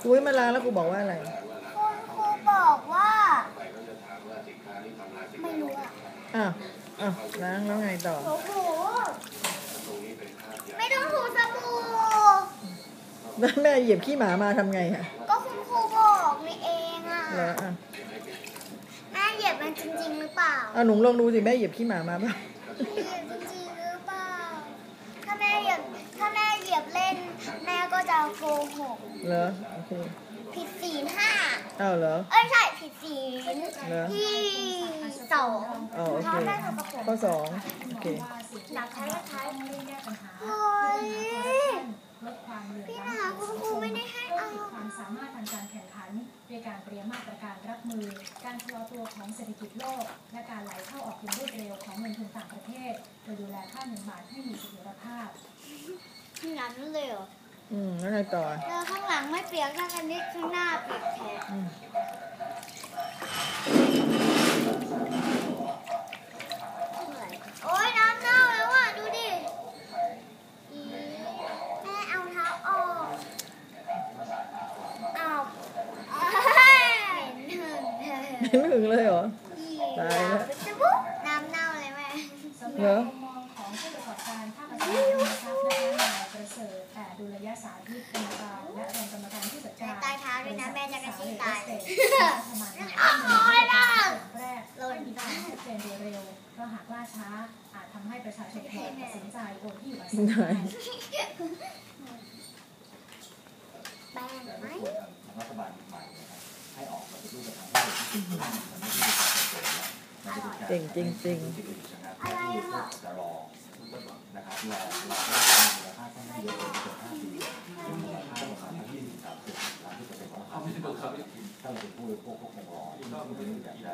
ครูให้มาล้างแล้วครูบอกว่าอะไร คุณครูบอกว่า ไม่รู้อะอ้าวอ้าวล้างแล้วไงต่อ โอ้โหไม่ต้องถูสบู่แล้วแม่เหยียบขี้หมามาทำไงอะก็คุณครูบอกนี่เองอะเหรออะแม่เหยียบมันจริงๆหรือเปล่าเอาหนูลองดูสิแม่เหยียบขี้หมามาป่ะเหยียบจริงๆหรือเปล่า ถ้าแม่เหยียบถ้าแม่เหยียบเล่น แม่ก็จะโกหกเหรอโอเคผิดศีลห้าอ้าวเหรอเอ้ยไม่ใช่ผิดศีลเหรอที่สองอ๋อโอเคท้าแม่สกปรกข้อสองโอเคหลักท้ายก็ท้ายเร่งแก้ปัญหาเฮ้ยลดความเหลื่อมพี่ล้ำหาคุณครูไม่ได้ให้เพิ่เอามขีดความสามารถทางการแข่งขันด้วยการเตรียมมาตรการรับมือ การชะลอตัวของเศรษฐกิจโลก และการไหลเข้าออกอย่างรวดเร็วของเงินทุนต่างประเทศโดยดูแลค่าเงินบาทให้มีเสถียรภาพงั้นเลยเหรออืมแล้วไงต่อเออข้างหลังไม่เปียกถ้ากันนิดข้างหน้าเปียกแทน อืม โอ๊ยน้ำเน่าแล้วอะ ดูดิอีแม่เอาเท้าออกเอาเอ้ยหนึ่งเถอะ ไม่ถึงเลยเหรอ ตายแล้วจะบุ๊บน้ำเน่าเลยแม่ สำหเหรรับอมุมมองของผู้ประกอบการภาคประชาชนนะครับและนายประเสริฐแต่ดุลยสาธิตกรรมการและรองกรรมการผู้จัดการใต้เท้าด้วยนะแม่จะกระชี้ตายบริษัทรัฐบาลโอ๊ยล่ะแรกให้มีการชัดเจนโดยเร็วเพราะหากล่าช้าอาจทำให้ประชาชนแทนตัดสินใจโอนที่อยู่อาศัย ไหน แป้งไหม ควรทางรัฐบาลใหม่นะครับให้ออกมาเป็นรูปธรรมให้เร็วที่สุดมันไม่ใช่การเปิดแล้วมันจะ เก่งจริงจริงๆนะครับให้ผู้บริโภคจะรอนะครับรอรอให้มีมูลค่าค่อนข้างเยอะเลยเกินห้าปีเป็นมูลค่าประมาณยี่สิบสามสิบสามสิบเปอร์เซ็นต์ของราคาถ้าเราเป็นผู้บริโภคก็คงรอซึ่งตรงนี้อยากจะ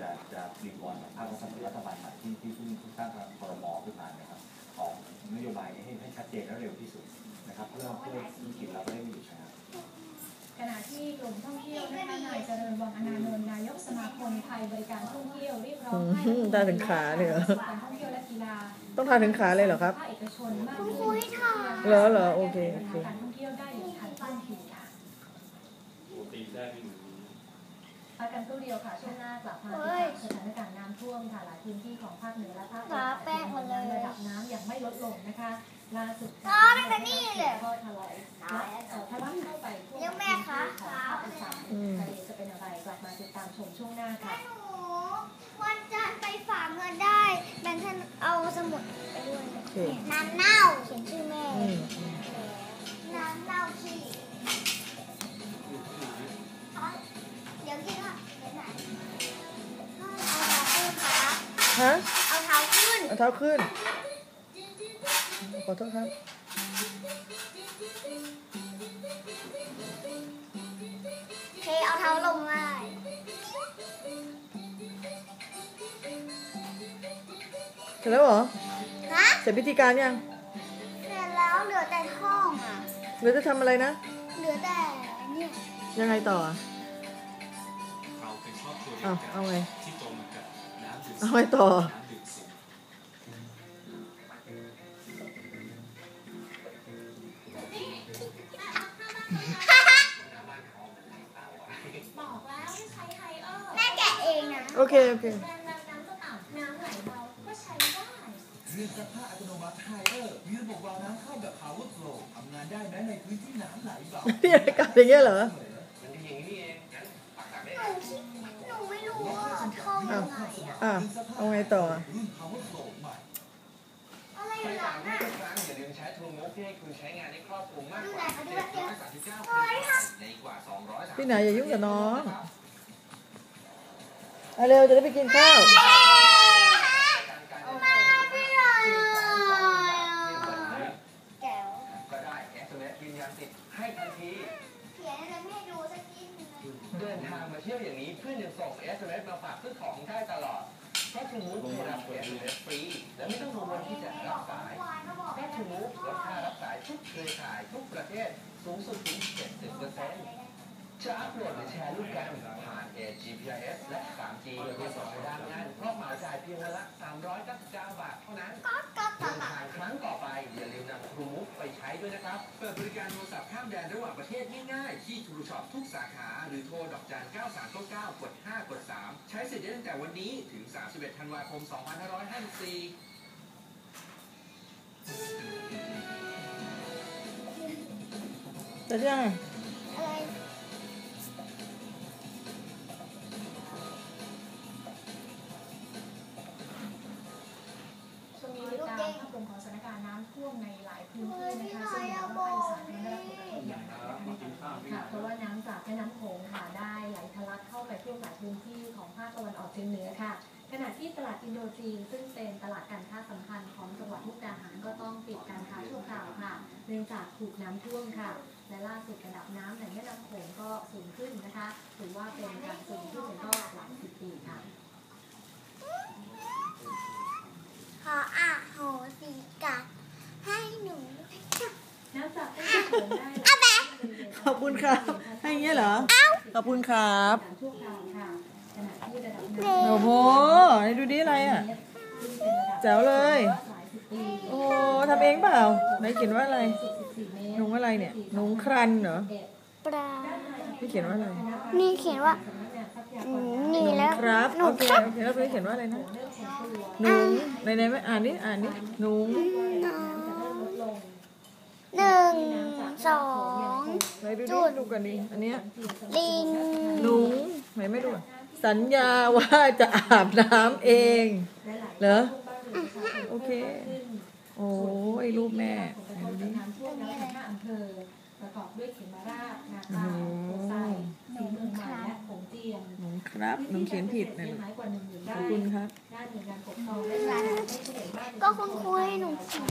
จะจะรีวอร์ดกับภาครัฐบาลใหม่ที่ที่เพิ่งสร้างครมขึ้นมานะครับออกนโยบายให้ให้ชัดเจนและเร็วที่สุดนะครับ เพื่อเพื่อธุรกิจเราก็ได้ม่หยุดชะ ขณะที่กลุ่มท่องเที่ยวนะคะนายเจริญวังอนานนท์นายกสมาคมไทยบริการท่องเที่ยวเรียกร้องให้อืมได้ถึงขาเลยเหรอการท่องเที่ยวและกีฬาต้องทาถึงขาเลยเหรอครับภาคเอกชนมากคุณครูขึ้นให้ทานเหรอเหรอโอเคโอเคการท่องเที่ยวได้อย่างทันท่วงทีค่ะตีได้ไม่ถึงพักกันครู่เดียวค่ะช่วงหน้ากลับมาติดตามสถานการณ์น้ำท่วมค่ะหลายพื้นที่ของภาคเหนือและภาคตะวันออกระดับน้ำยังไม่ลดลงนะคะล่า บมาติดตามชมช่วงหน้าค่ะหนูวันจันทร์ไปฝากเงินได้แบงค์ท่านเอาสมุดไปด้วยโอเคน้ำเน่าเขียนชื่อแม่อืมน้ำเน่าขี้เดี๋ยวกินค่ะเดี๋ยวไหนเอาเท้าขึ้นครับฮะเอาเท้าขึ้น เอาเท้าขึ้น ขอโทษครับ เสร็จแล้วเหรอ ฮะ เสร็จพิธีการยัง เสร็จแล้วเหลือแต่ห้องอะหรือจะทำอะไรนะ เหลือแต่เนี่ยยังไงต่ออะเราเป็นครอบครัวเดีเอายวกันเอาไง ที่จมกับน้ำดื่มเอาไงต่อ น้ำดื่มสิงบอกแล้วให้ใช้ไฮเออร์แม่แกะเองนะ โอเค โอเค รื่องซักผ้าอัตโนมัติไฮเออร์มีระบบวาล์วน้ำเข้าแบบ power flow ทำงานได้แม้ในพื้นที่น้ำไหลเบานี่อากาศอย่างเงี้ยเหรอหนูคิดหนูไม่รู้ว่าท่องยังไงอะอะเอาไงต่อรุ่น power flow ใหม่อะไรอย่างนั้นอะครั้งอย่าลืมใช้ทรูมุกที่ให้คุณใช้งานได้ครอบคลุมมากดูกไหนว่าคะดูแบบเนี้ย739เฮ้ยค่ะในกว่า230 พี่ไหนอย่ายุ่งกับน้องเอาเร็วจะได้ไปกินข้าวมาพี่หน่อยแก้ว ก็ได้ SMS ยืนยันสิทธิ์ ให้ทันทีเขียนอะไรไม่ให้ดูสักทีนึงนะเดินทางมาเที่ยวอย่างนี้เพื่อนยังส่ง SMS มาฝากซื้อของได้ตลอด เพราะทรูมุกให้รับ SMS ฟรี และไม่ต้องกังวลที่จะรับสายวานเขาบอกแค่ทรูมุกลดค่ารับสายทุกเครือข่ายทุกประเทศสูงสุดถึง 70%จะอัปโหลดหรือแชร์รูปกันผ่าน AGPIS และ 3G เพื่อส่งไปด้านงานเพราะเหมาจ่ายเพียงวันละ 399 บาทเท่านั้นก็ก็ก็เดิ นทางครั้งต่อไปอย่าลืมนำ True Move ไปใช้ด้วยนะครับ เปิดบริการโทรศัพท์ข้ามแดนระหว่างประเทศง่ายๆ ที่ True Shop ทุกสาขาหรือโทรดอกจัน 9399 กด 5 กด 3 ใช้สิทธิ์ได้ตั้งแต่วันนี้ถึง 31 ธันวาคม 2554แต่ วงนี้ามภาพรวมของสถานการณ์น้ำท่วมในหลายพื้นที่นะคะซึ่งทางภาคอีสานนั้นได้รับผลกระทบอย่างหนักนะคะค่ะเพราะว่าน้ำจากแม่น้ำโขงค่ะได้ไหลทะลักเข้าไปท่วมหลายพื้นที่ของภาคตะวันออกเฉียงเหนือค่ะ ขณะที่ตลาดอินโดจีนซึ่งเป็นตลาดการค้าสำคัญของจังหวัดมุกดาหารก็ต้องปิดการค้าชั่วคราวค่ะเนื่องจากถูกน้ำท่วมค่ะ และล่าสุดระดับน้ำในแม่น้ำโขงก็สูงขึ้นนะคะถือว่าเป็นการสูงขึ้นในรอบหลายสิบปีค่ะ ขออาโหสิกรรมให้หนู น้ำจากแม่น้ำโขงได้ไหล ขอบ คุณครับ ให้อย่างเงี้ยเหรอ ขอบคุณครับการชั่วคราวค่ะขณะที่ระดับน้โอ้โหไหนดูดิอะไรอะำซึ่งเป็นระดับแจ๋วเลยหลายสิบปีโอ้ทำเองเปล่าไหนเขียนว่าอะไร14เมตรหนุงอะไรเนี่ยหนุงครันเหรอปลาพี่เขียนว่าอะไรนี่เขียนว่าอืมนี่แล้วครับหนูโอเคครับโอเคแล้วพี่เขียนว่าอะไรนะเรื่องของตัวหนุงในในไม่อ่านนี่อ่านนี่หนุงน้ำจะเริ่มลดลงหนึ่งสองไหน ดูดิดูกันดิอันเนี้ยลิงหนุงไหนไม่ดูอะสัญญาว่าจะอาบน้ำเอง เหรอ โอเค โอ้ยรูปแม่ไหนดูดิน้ำท่วมแล้วทั้งห้าอำเภอประกอบด้วยเขมราชนาคาโพไซสีเมืองใหม่และโขงเจียมหนุงครับหนุงเขียนผิดนะเสีลูยกหายกว่าหนึ่งหมื่นขไร่อบคุณครับด้านหน่วยงานปกครองและหน่วยงานให้ผู้ใหญ่บ้านก็คุณครูให้หนูเขียน